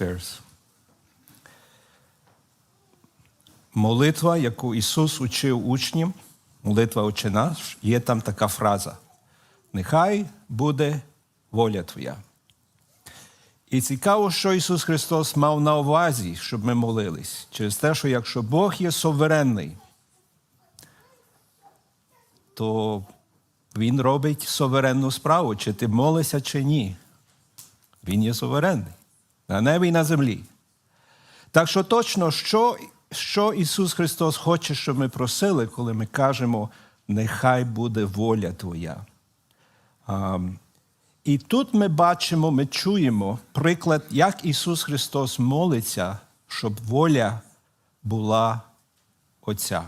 There's. Молитва, яку Ісус учив учням, молитва Отче наш, є там така фраза: Нехай буде воля Твоя. І цікаво, що Ісус Христос мав на увазі, щоб ми молились, через те, що якщо Бог є суверенний, то Він робить суверенну справу, чи ти молишся, чи ні. Він є суверенний на небі і на землі. Так що точно, що, що Ісус Христос хоче, щоб ми просили, коли ми кажемо, нехай буде воля Твоя. А, і тут ми бачимо, ми чуємо приклад, як Ісус Христос молиться, щоб воля була Отця.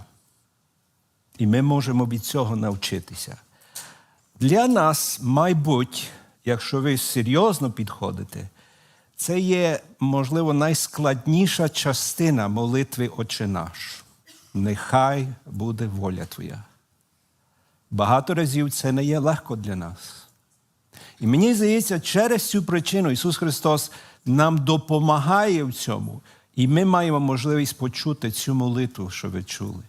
І ми можемо від цього навчитися. Для нас, майбуть, якщо ви серйозно підходите, це є, можливо, найскладніша частина молитви Отче наш. Нехай буде воля Твоя. Багато разів це не є легко для нас. І мені здається, через цю причину Ісус Христос нам допомагає в цьому, і ми маємо можливість почути цю молитву, що ви чули.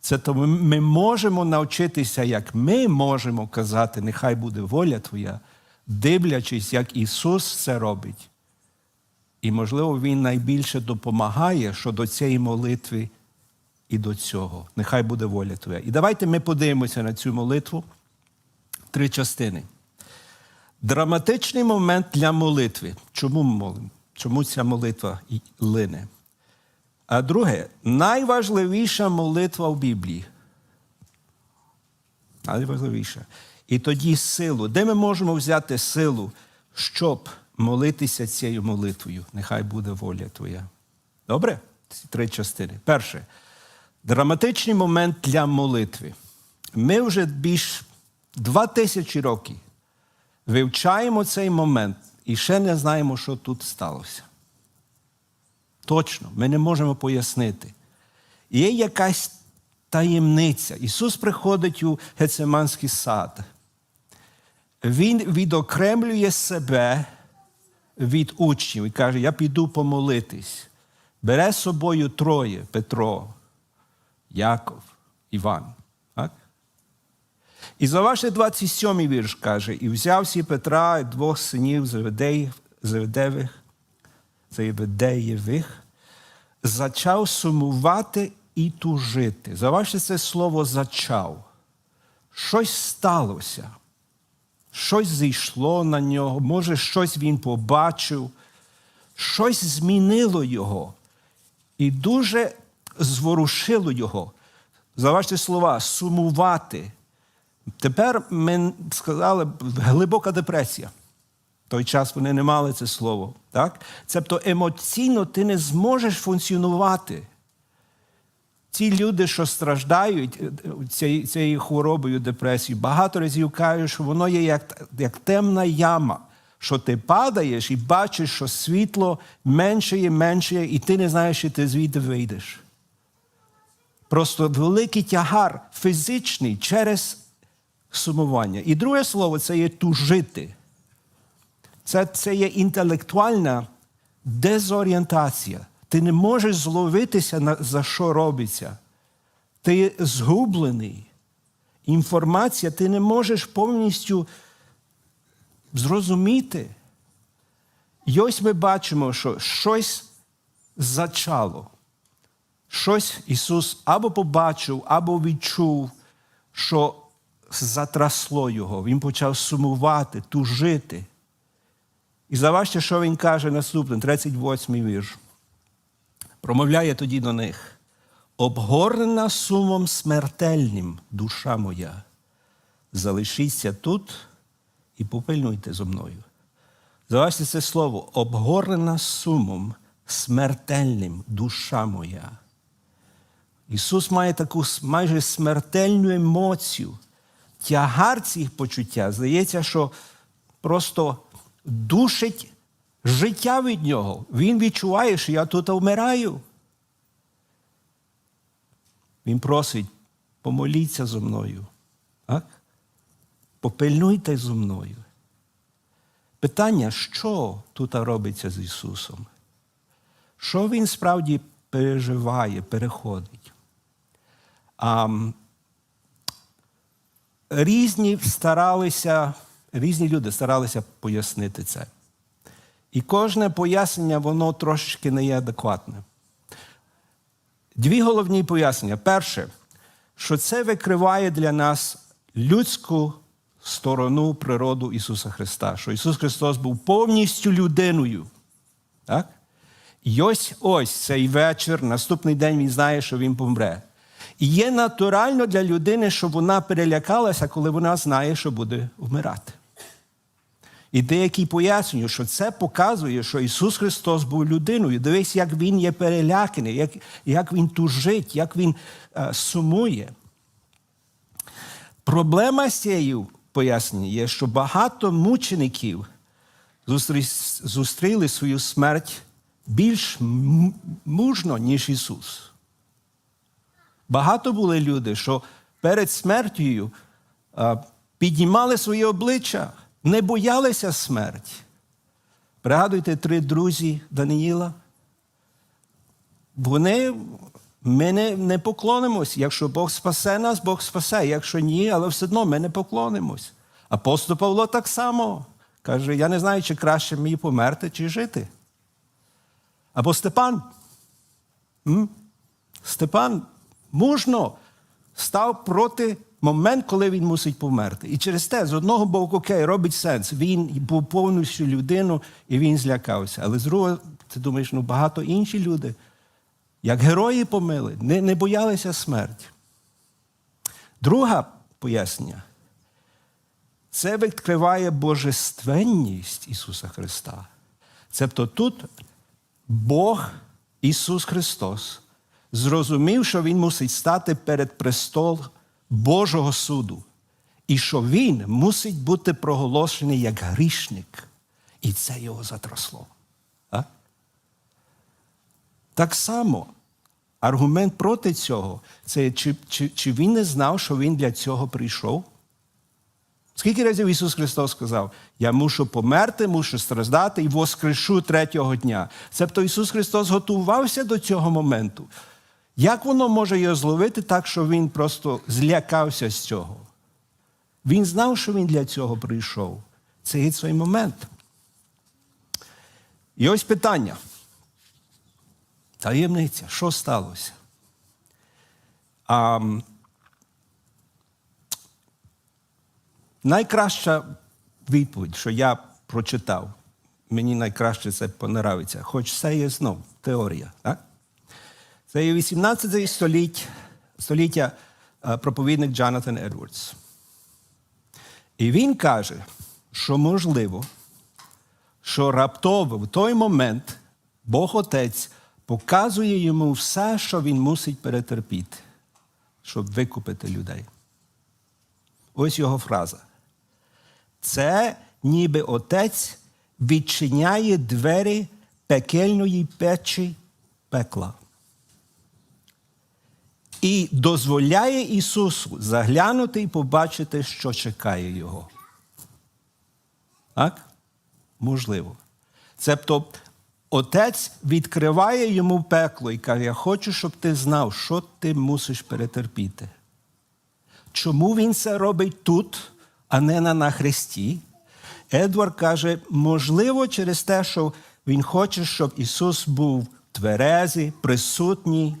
Це тому ми можемо навчитися, як ми можемо казати, нехай буде воля Твоя, дивлячись, як Ісус це робить. І, можливо, Він найбільше допомагає щодо цієї молитви і до цього. Нехай буде воля Твоя. І давайте ми подивимося на цю молитву три частини. Драматичний момент для молитви. Чому молимо? Чому ця молитва лине? А друге, найважливіша молитва в Біблії. Найважливіша. І тоді силу. Де ми можемо взяти силу, щоб молитися цією молитвою? Нехай буде воля Твоя. Добре? Ці три частини. Перше. Драматичний момент для молитви. Ми вже більш два тисячі років вивчаємо цей момент і ще не знаємо, що тут сталося. Точно, ми не можемо пояснити. Є якась таємниця. Ісус приходить у Гецеманський сад. Він відокремлює себе від учнів і каже: Я піду помолитись. Бере з собою троє Петро, Яков, Іван. Так? І зауважте 27-й вірш каже: І взяв сі Петра і двох синів Заведеєвих, Заведеєвих, зачав сумувати і тужити. Заважте це слово зачав. Щось сталося, щось зійшло на нього, може, щось він побачив, щось змінило його і дуже зворушило його. Заважте слова сумувати. Тепер ми сказали глибока депресія. В той час вони не мали це слово. Так? Тобто емоційно ти не зможеш функціонувати. Ці люди, що страждають цією, цією хворобою, депресією, багато разів кажуть, що воно є як, як темна яма, що ти падаєш і бачиш, що світло меншає, меншає, і ти не знаєш, що ти звідти вийдеш. Просто великий тягар фізичний через сумування. І друге слово це є тужити. Це, це є інтелектуальна дезорієнтація. Ти не можеш зловитися, за що робиться. Ти згублений. Інформація ти не можеш повністю зрозуміти. І ось ми бачимо, що щось зачало. Щось Ісус або побачив, або відчув, що затрасло його. Він почав сумувати, тужити. І заважте, що він каже наступним, 38-й вірш. Промовляє тоді до них: обгорнена сумом смертельним, душа моя, залишіться тут і попильнуйте зо мною. Заважте це слово, обгорнена сумом смертельним, душа моя. Ісус має таку майже смертельну емоцію. Тягар цих почуття, здається, що просто душить життя від нього. Він відчуває, що я тут вмираю. Він просить, помоліться зо мною. Так? Попильнуйте зо мною. Питання, що тут робиться з Ісусом? Що Він справді переживає, переходить? А, різні старалися, різні люди старалися пояснити це. І кожне пояснення, воно трошечки не є адекватне. Дві головні пояснення. Перше, що це викриває для нас людську сторону природу Ісуса Христа, що Ісус Христос був повністю людиною. Так? І ось ось цей вечір, наступний день Він знає, що Він помре. І є натурально для людини, щоб вона перелякалася, коли вона знає, що буде вмирати. І деякі пояснюють, що це показує, що Ісус Христос був людиною. Дивись, як Він є переляканий, як, як Він тужить, як Він е, сумує. Проблема з цією поясненням є, що багато мучеників зустрі- зустріли свою смерть більш мужно, ніж Ісус. Багато були люди, що перед смертю а, піднімали свої обличчя, не боялися смерті. Пригадуйте три друзі Даниїла. Вони ми не, не поклонимось. Якщо Бог спасе нас, Бог спасе. Якщо ні, але все одно ми не поклонимось. Апостол Павло так само каже: я не знаю, чи краще мені померти, чи жити. Або Степан. М? Степан мужно став проти момент, коли він мусить померти. І через те, з одного боку, окей, робить сенс. Він був повністю людину і він злякався. Але з другого, ти думаєш, ну багато інші люди, як герої помили, не, не боялися смерті. Друге пояснення. Це відкриває божественність Ісуса Христа. Тобто тут Бог, Ісус Христос, зрозумів, що Він мусить стати перед престол Божого суду, і що Він мусить бути проголошений як грішник. І це його затросло. А? Так само аргумент проти цього це чи, чи, чи він не знав, що він для цього прийшов? Скільки разів Ісус Христос сказав, я мушу померти, мушу страждати і воскрешу третього дня. Тобто Ісус Христос готувався до цього моменту. Як воно може його зловити так, що Він просто злякався з цього? Він знав, що він для цього прийшов. Це є цей момент. І ось питання. Таємниця, що сталося? А, найкраща відповідь, що я прочитав, мені найкраще це понравиться, хоч це є знов теорія. Так? Це є 18 століття, століття е, проповідник Джонатан Едвардс. І він каже, що можливо, що раптово в той момент Бог Отець показує йому все, що він мусить перетерпіти, щоб викупити людей. Ось його фраза. Це ніби отець відчиняє двері пекельної печі пекла. І дозволяє Ісусу заглянути і побачити, що чекає Його. Так? Можливо. Цебто Отець відкриває йому пекло і каже: Я хочу, щоб ти знав, що ти мусиш перетерпіти. Чому він це робить тут, а не на, на хресті? Едвард каже, можливо, через те, що він хоче, щоб Ісус був тверезий, присутній,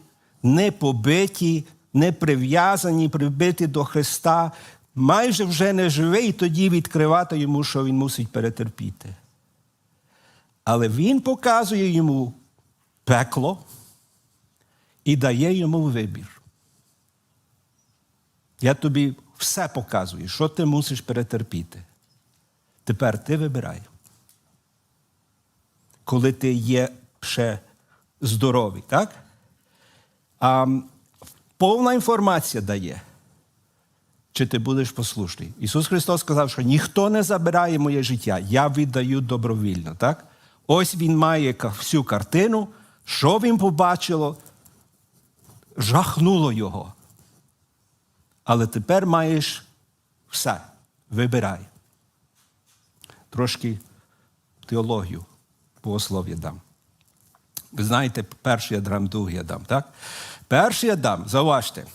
не побиті, не прив'язані, прибиті до Христа, майже вже не живий, і тоді відкривати йому, що він мусить перетерпіти. Але він показує йому пекло і дає йому вибір. Я тобі все показую, що ти мусиш перетерпіти. Тепер ти вибирай. Коли ти є ще здоровий, так? А повна інформація дає, чи ти будеш послушний. Ісус Христос сказав, що ніхто не забирає моє життя, я віддаю добровільно. так? Ось він має всю картину, що він побачило, жахнуло його. Але тепер маєш все. Вибирай. Трошки теологію, богослов'я дам. Ви знаєте, перший Адам, другий Адам, так? Перший Адам, зауважте,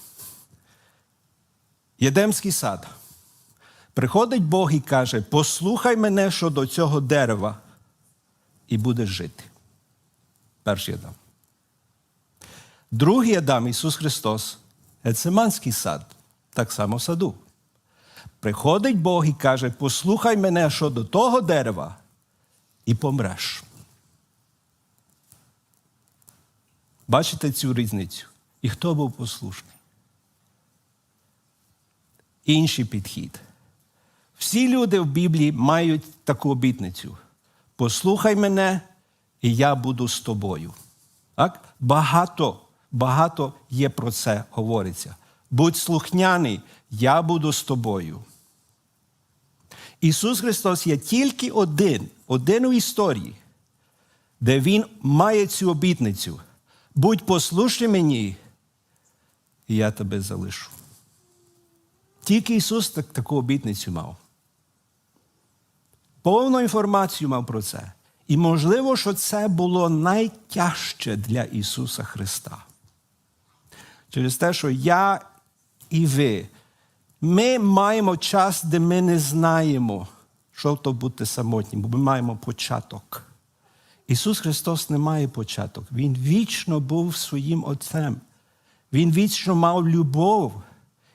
Єдемський сад. Приходить Бог і каже: послухай мене щодо цього дерева, і будеш жити. Перший Адам. Другий Адам, Ісус Христос, Гецеманський сад, так само в саду. Приходить Бог і каже: послухай мене щодо того дерева, і помреш. Бачите цю різницю? І хто був послушний? Інший підхід. Всі люди в Біблії мають таку обітницю. Послухай мене, і я буду з тобою. Так? Багато, багато є про це говориться. Будь слухняний, я буду з тобою. Ісус Христос є тільки один, один у історії, де Він має цю обітницю. Будь послушний мені, і я тебе залишу. Тільки Ісус так, таку обітницю мав. Повну інформацію мав про це. І можливо, що це було найтяжче для Ісуса Христа. Через те, що я і ви, ми маємо час, де ми не знаємо, що то бути самотнім, бо ми маємо початок. Ісус Христос не має початок. Він вічно був своїм Отцем. Він вічно мав любов.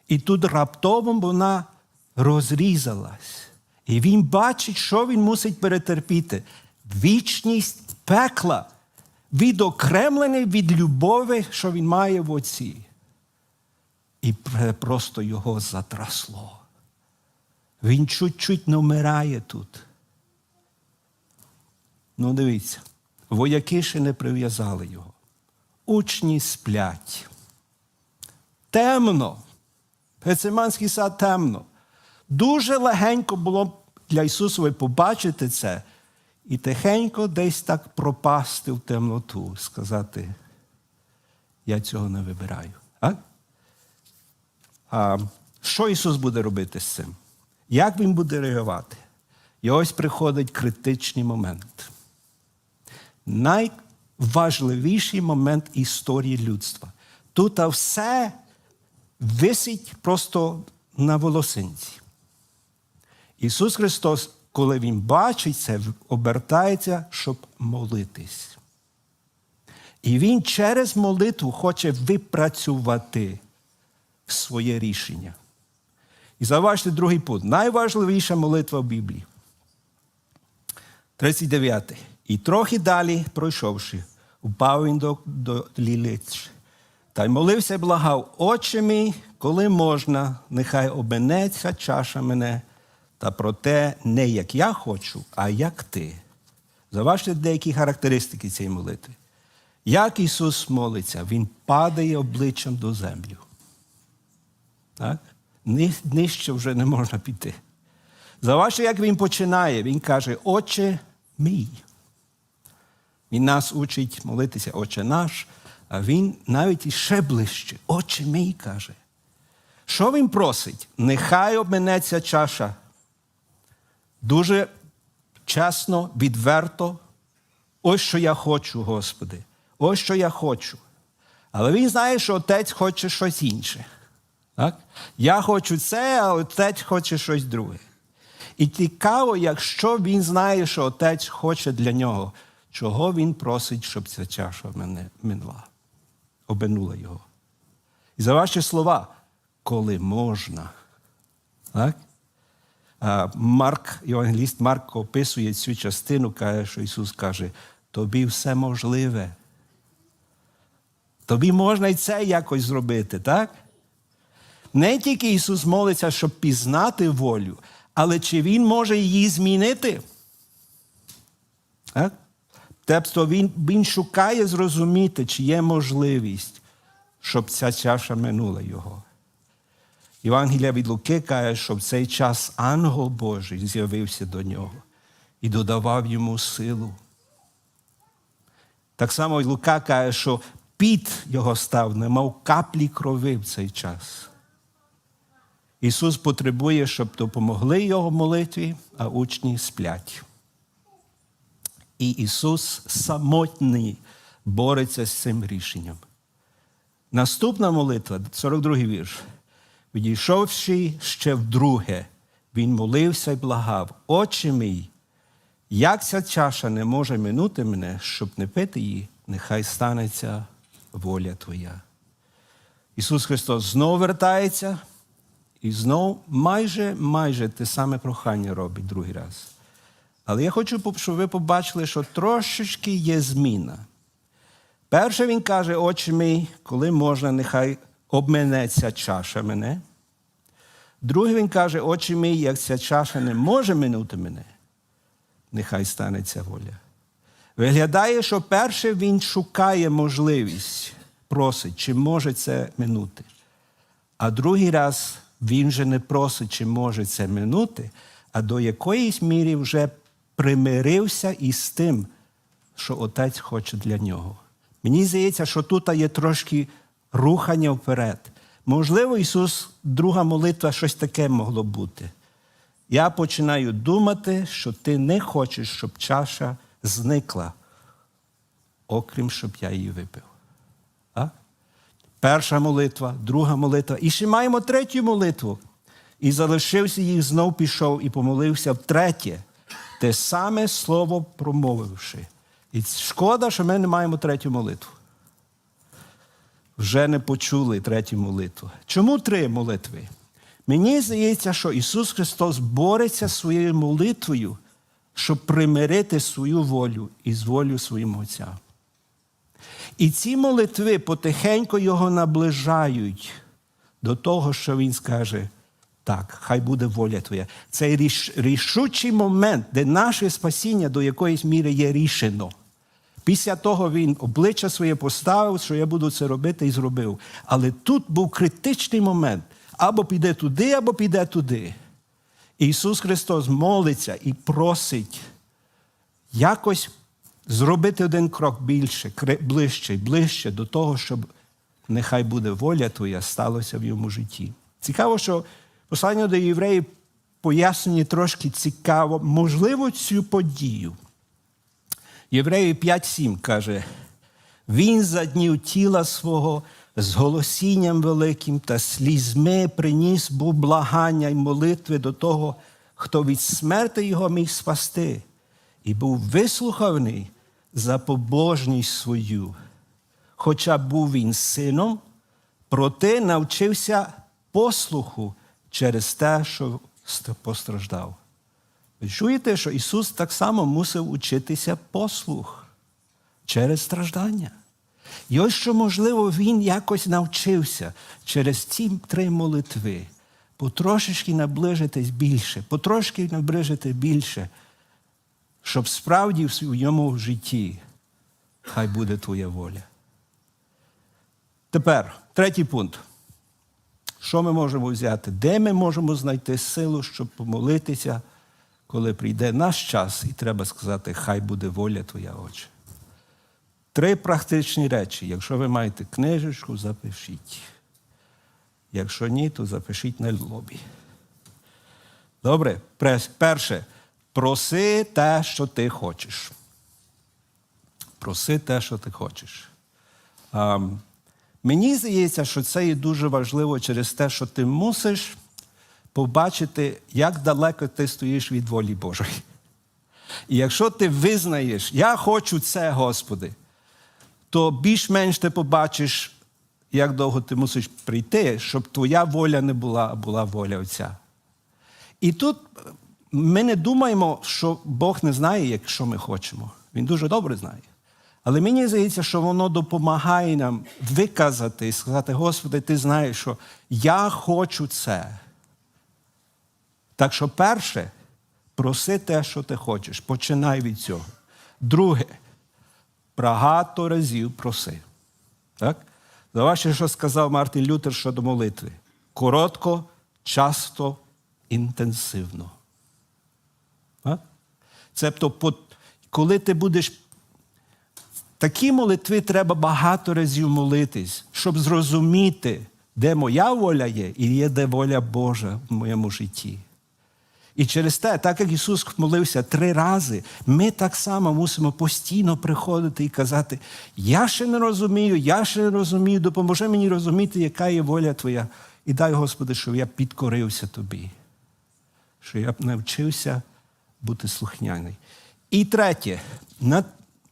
І тут раптово вона розрізалась. І він бачить, що він мусить перетерпіти. Вічність пекла, відокремлений від любові, що він має в Отці. І просто його затрасло. Він чуть-чуть не вмирає тут. Ну, дивіться, вояки ще не прив'язали його. Учні сплять. Темно. Гециманський сад темно. Дуже легенько було для Ісусової побачити це і тихенько десь так пропасти в темноту, сказати, я цього не вибираю. А? А, Що Ісус буде робити з цим? Як Він буде реагувати? І ось приходить критичний момент. Найважливіший момент історії людства. Тут все висить просто на волосинці. Ісус Христос, коли Він бачить це, обертається, щоб молитись. І Він через молитву хоче випрацювати своє рішення. І зауважте другий пункт. Найважливіша молитва в Біблії. 39. І трохи далі, пройшовши, упав він до, до лілиць. Та й молився і благав, Отче мій, коли можна, нехай обенеться чаша мене, та проте не як я хочу, а як ти. Заважте деякі характеристики цієї молитви. Як Ісус молиться, Він падає обличчям до землі. Так? Нижче вже не можна піти. Заважте, як він починає, він каже, Отче мій. Він нас учить молитися, Отче наш, а він навіть іще ближче, Отче мій каже. Що він просить? Нехай обминеться чаша. Дуже чесно, відверто. Ось що я хочу, Господи. Ось що я хочу. Але він знає, що отець хоче щось інше. Так? Я хочу це, а отець хоче щось друге. І цікаво, якщо він знає, що отець хоче для нього, чого він просить, щоб ця чаша мене минула, обинула його. І за ваші слова, коли можна. Так? Марк, Євангеліст Марк описує цю частину, каже, що Ісус каже, тобі все можливе. Тобі можна і це якось зробити, так? Не тільки Ісус молиться, щоб пізнати волю, але чи Він може її змінити? Так? Тобто він, він шукає зрозуміти, чи є можливість, щоб ця чаша минула його. Євангелія від Луки каже, що в цей час ангел Божий з'явився до нього і додавав йому силу. Так само Лука каже, що піт його став, немов каплі крови в цей час. Ісус потребує, щоб допомогли його молитві, а учні сплять. І Ісус самотній бореться з цим рішенням. Наступна молитва, 42-й вірш. Відійшовши ще вдруге, він молився і благав, Отче мій, як ця чаша не може минути мене, щоб не пити її, нехай станеться воля Твоя. Ісус Христос знову вертається і знову майже майже те саме прохання робить другий раз. Але я хочу, щоб ви побачили, що трошечки є зміна. Перше він каже, Отче мій, коли можна, нехай обминеться чаша мене. Другий він каже, Отче мій, як ця чаша не може минути мене, нехай станеться воля. Виглядає, що перше він шукає можливість, просить, чи може це минути. А другий раз він же не просить, чи може це минути, а до якоїсь міри вже примирився із тим, що отець хоче для нього. Мені здається, що тут є трошки рухання вперед. Можливо, Ісус, друга молитва, щось таке могло бути. Я починаю думати, що ти не хочеш, щоб чаша зникла, окрім щоб я її випив. А? Перша молитва, друга молитва. І ще маємо третю молитву. І залишився їх, знов пішов і помолився втретє, те саме слово промовивши. І шкода, що ми не маємо третю молитву. Вже не почули третю молитву. Чому три молитви? Мені здається, що Ісус Христос бореться своєю молитвою, щоб примирити свою волю із волю своїм Отця. І ці молитви потихеньку його наближають до того, що він скаже: так, хай буде воля твоя. Це ріш, рішучий момент, де наше спасіння до якоїсь міри є рішено. Після того він обличчя своє поставив, що я буду це робити і зробив. Але тут був критичний момент: або піде туди, або піде туди. Ісус Христос молиться і просить якось зробити один крок більше, ближче ближче до того, щоб нехай буде воля Твоя сталося в йому житті. Цікаво, що послання до євреїв пояснені трошки цікаво, можливо, цю подію. Євреї 5.7 каже, він за днів тіла свого з голосінням великим та слізьми приніс був благання й молитви до того, хто від смерти його міг спасти, і був вислуханий за побожність свою. Хоча був він сином, проте навчився послуху через те, що постраждав. Ви чуєте, що Ісус так само мусив учитися послух через страждання. І ось що, можливо, Він якось навчився через ці три молитви потрошечки наближитись більше, потрошки наближити більше, щоб справді в своєму житті хай буде Твоя воля. Тепер третій пункт. Що ми можемо взяти? Де ми можемо знайти силу, щоб помолитися? коли прийде наш час, і треба сказати, хай буде воля Твоя Отче. Три практичні речі. Якщо ви маєте книжечку, запишіть. Якщо ні, то запишіть на лобі. Добре, перше, проси те, що ти хочеш. Проси те, що ти хочеш. Мені здається, що це є дуже важливо через те, що ти мусиш побачити, як далеко ти стоїш від волі Божої. І якщо ти визнаєш, я хочу це, Господи, то більш-менш ти побачиш, як довго ти мусиш прийти, щоб твоя воля не була, а була воля Отця. І тут ми не думаємо, що Бог не знає, якщо ми хочемо. Він дуже добре знає. Але мені здається, що воно допомагає нам виказати і сказати, Господи, ти знаєш, що я хочу це. Так що, перше, проси те, що ти хочеш. Починай від цього. Друге, багато разів проси. Так? Давайте, що сказав Мартин Лютер щодо молитви. Коротко, часто, інтенсивно. Так? Тобто, коли ти будеш. Такі молитви треба багато разів молитись, щоб зрозуміти, де моя воля є, і є де воля Божа в моєму житті. І через те, так як Ісус молився три рази, ми так само мусимо постійно приходити і казати: Я ще не розумію, я ще не розумію, допоможи мені розуміти, яка є воля Твоя. І дай, Господи, щоб я підкорився Тобі, що я б навчився бути слухняний. І третє,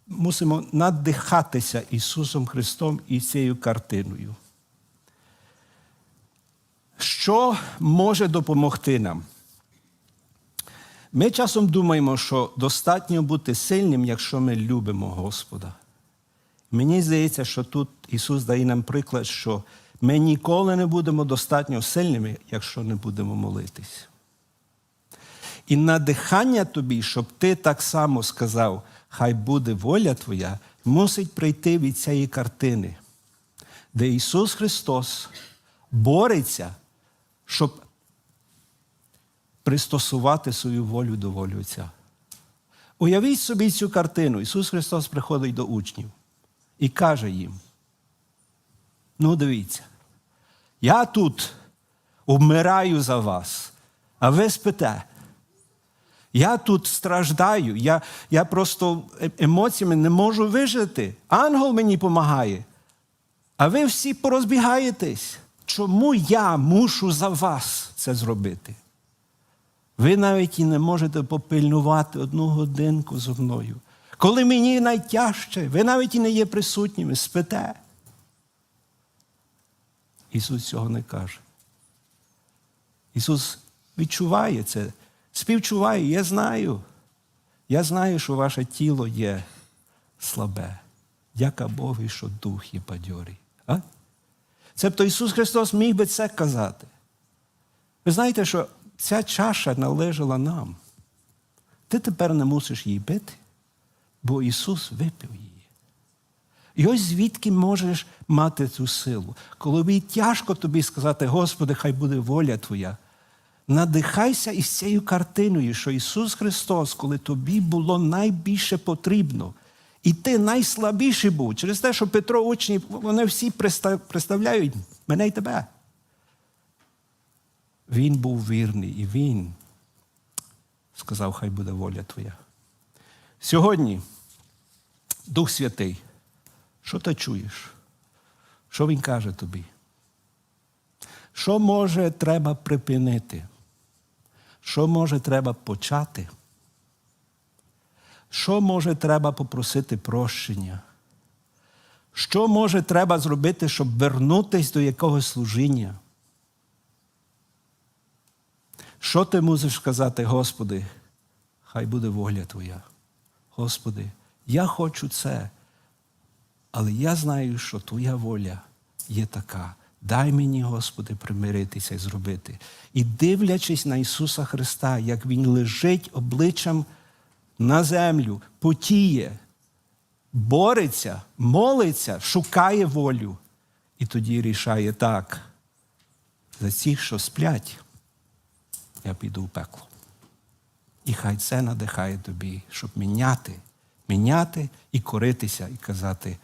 мусимо надихатися Ісусом Христом і цією картиною. Що може допомогти нам? Ми часом думаємо, що достатньо бути сильним, якщо ми любимо Господа. Мені здається, що тут Ісус дає нам приклад, що ми ніколи не будемо достатньо сильними, якщо не будемо молитись. І надихання тобі, щоб ти так само сказав, хай буде воля твоя, мусить прийти від цієї картини, де Ісус Христос бореться, щоб пристосувати свою волю до волі Отця. Уявіть собі цю картину. Ісус Христос приходить до учнів і каже їм: ну, дивіться, я тут вмираю за вас, а ви спите. Я тут страждаю, я, я просто е- емоціями не можу вижити. Ангел мені допомагає. А ви всі порозбігаєтесь. Чому я мушу за вас це зробити? Ви навіть і не можете попильнувати одну годинку зо мною. Коли мені найтяжче, ви навіть і не є присутніми, спите. Ісус цього не каже. Ісус відчуває це, співчуває. Я знаю. Я знаю, що ваше тіло є слабе. Дяка Богу, що дух є бадьорий. А? Цебто Ісус Христос міг би це казати. Ви знаєте, що ця чаша належала нам. Ти тепер не мусиш її бити, бо Ісус випив її. І ось звідки можеш мати цю силу. Коли тяжко тобі сказати, Господи, хай буде воля Твоя. Надихайся із цією картиною, що Ісус Христос, коли тобі було найбільше потрібно, і ти найслабіший був через те, що Петро учні, вони всі представляють мене і тебе. Він був вірний і він сказав, хай буде воля Твоя. Сьогодні Дух Святий, що ти чуєш? Що Він каже тобі? Що може треба припинити? Що може треба почати? Що може треба попросити прощення? Що може треба зробити, щоб вернутися до якогось служіння? Що ти мусиш сказати, Господи, хай буде воля Твоя. Господи, я хочу це, але я знаю, що Твоя воля є така. Дай мені, Господи, примиритися і зробити. І дивлячись на Ісуса Христа, як Він лежить обличчям на землю, потіє, бореться, молиться, шукає волю. І тоді рішає так. За цих, що сплять, я піду в пекло. І хай це надихає тобі, щоб міняти, міняти і коритися, і казати,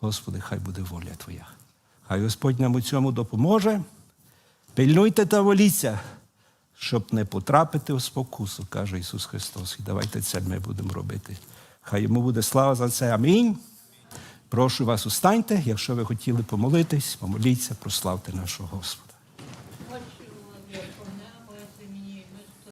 Господи, хай буде воля Твоя. Хай Господь нам у цьому допоможе. Пильнуйте та воліться, щоб не потрапити у спокусу, каже Ісус Христос. І давайте це ми будемо робити. Хай йому буде слава за це. Амінь. Прошу вас, устаньте, якщо ви хотіли помолитись, помоліться, прославте нашого Господа.